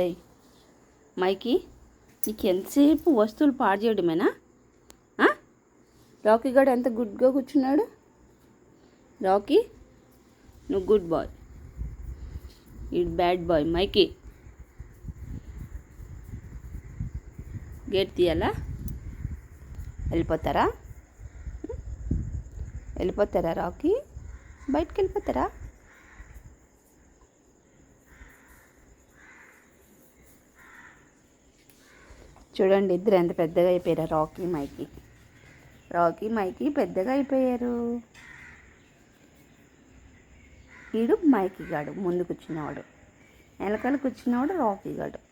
ఏయ్ మైకి నీకు ఎంతసేపు వస్తువులు పాడు చేయడమేనా? రాకీ గాడు ఎంత గుడ్గా కూర్చున్నాడు? రాకీ నువ్వు గుడ్ బాయ్. ఈ బ్యాడ్ బాయ్ మైకి. గేట్ తీయాలా? వెళ్ళిపోతారా? వెళ్ళిపోతారా రాకీ? బయటకు వెళ్ళిపోతారా? చూడండి ఇద్దరు ఎంత పెద్దగా అయిపోయారు రాకీ మైకి. రాకీ మైకి పెద్దగా అయిపోయారు. వీడు మైకి గాడు ముందు కూర్చున్నవాడు. వెనకాల కూర్చున్నవాడు రాకీ గాడు.